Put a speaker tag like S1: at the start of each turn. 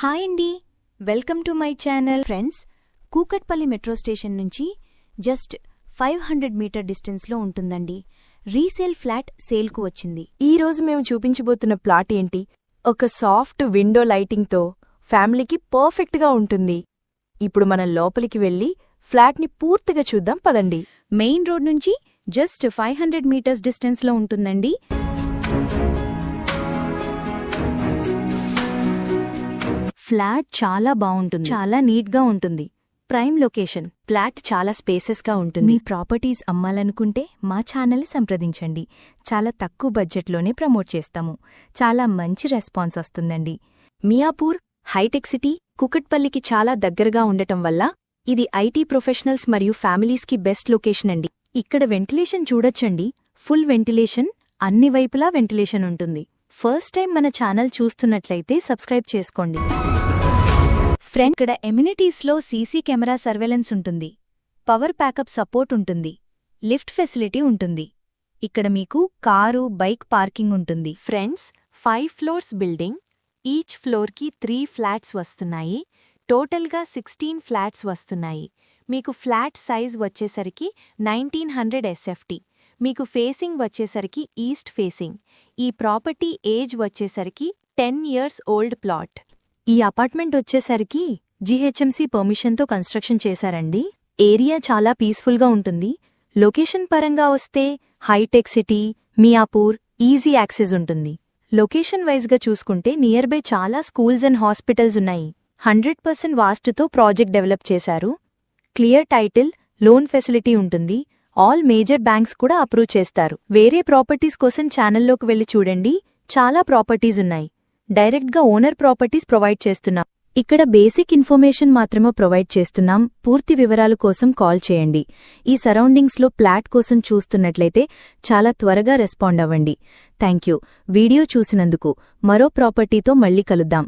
S1: Hi అండి. Welcome to my channel. Friends Kukatpally metro station నుంచి just five hundred meter డిస్టెన్స్లో ఉంటుందండి. Resale flat సేల్కు వచ్చింది.
S2: ఈ రోజు మేము చూపించబోతున్న ప్లాట్ ఏంటి? ఒక సాఫ్ట్ విండో లైటింగ్తో ఫ్యామిలీకి పర్ఫెక్ట్గా ఉంటుంది. ఇప్పుడు మనం లోపలికి వెళ్ళి ఫ్లాట్ని పూర్తిగా చూద్దాం పదండి.
S1: మెయిన్ రోడ్ నుంచి జస్ట్ ఫైవ్ హండ్రెడ్ మీటర్స్ డిస్టెన్స్లో ఉంటుందండి. ఫ్లాట్ చాలా బాగుంటుంది. చాలా నీట్గా ఉంటుంది. Prime location. ఫ్లాట్ చాలా స్పేసెస్గా ఉంటుంది. మీ ప్రాపర్టీస్ అమ్మాలనుకుంటే మా ఛానల్ సంప్రదించండి. చాలా తక్కువ బడ్జెట్లోనే ప్రమోట్ చేస్తాము. చాలా మంచి రెస్పాన్స్ వస్తుందండి. మియాపూర్ హైటెక్ సిటీ కుకట్పల్లికి చాలా దగ్గరగా ఉండటం వల్ల ఇది ఐటీ ప్రొఫెషనల్స్ మరియు ఫ్యామిలీస్కి బెస్ట్ లొకేషన్ అండి. ఇక్కడ వెంటిలేషన్ చూడొచ్చండి. ఫుల్ వెంటిలేషన్ అన్ని వైపులా వెంటిలేషన్ ఉంటుంది. ఫస్ట్ టైం మన ఛానల్ చూస్తున్నట్లయితే సబ్స్క్రైబ్ చేసుకోండి. ఫ్రెండ్ ఇక్కడ ఎమ్యూనిటీస్లో సీసీ కెమెరా సర్వేలెన్స్ ఉంటుంది. పవర్ ప్యాకప్ సపోర్ట్ ఉంటుంది. లిఫ్ట్ ఫెసిలిటీ ఉంటుంది. ఇక్కడ మీకు కారు బైక్ పార్కింగ్ ఉంటుంది.
S2: Friends five floors building each ఫ్లోర్కి త్రీ ఫ్లాట్స్ వస్తున్నాయి. టోటల్గా సిక్స్టీన్ ఫ్లాట్స్ వస్తున్నాయి. మీకు ఫ్లాట్ సైజ్ వచ్చేసరికి నైన్టీన్ హండ్రెడ్ ఎస్ఎఫ్టీ మీకు ఫేసింగ్ వచ్చేసరికి ఈస్ట్ ఫేసింగ్ ఈ ప్రాపర్టీ ఏజ్ వచ్చేసరికి టెన్ ఇయర్స్ ఓల్డ్ ప్లాట్.
S1: ఈ అపార్ట్మెంట్ వచ్చేసరికి జీహెచ్ఎంసీ పర్మిషన్తో కన్స్ట్రక్షన్ చేశారండి. ఏరియా చాలా పీస్ఫుల్గా ఉంటుంది. లొకేషన్ పరంగా వస్తే hitech City Miyapur easy access ఉంటుంది. లొకేషన్ వైజ్గా చూసుకుంటే నియర్ బై చాలా స్కూల్స్ అండ్ హాస్పిటల్స్ ఉన్నాయి. హండ్రెడ్ పర్సెంట్ వాస్ట్తో ప్రాజెక్ట్ డెవలప్ చేశారు. క్లియర్ టైటిల్ లోన్ ఫెసిలిటీ ఉంటుంది. ఆల్ మేజర్ బ్యాంక్స్ కూడా అప్రూవ్ చేస్తారు. వేరే ప్రాపర్టీస్ కోసం ఛానల్లోకి వెళ్ళి చూడండి. చాలా ప్రాపర్టీస్ ఉన్నాయి. డైరెక్ట్గా ఓనర్ ప్రాపర్టీస్ ప్రొవైడ్ చేస్తున్నాం. ఇక్కడ బేసిక్ ఇన్ఫర్మేషన్ మాత్రమే ప్రొవైడ్ చేస్తున్నాం. పూర్తి వివరాల కోసం కాల్ చేయండి. ఈ సరౌండింగ్స్లో ప్లాట్ కోసం చూస్తున్నట్లయితే చాలా త్వరగా రెస్పాండ్ అవ్వండి. థ్యాంక్ యూ వీడియో చూసినందుకు మరో ప్రాపర్టీతో మళ్ళీ కలుద్దాం.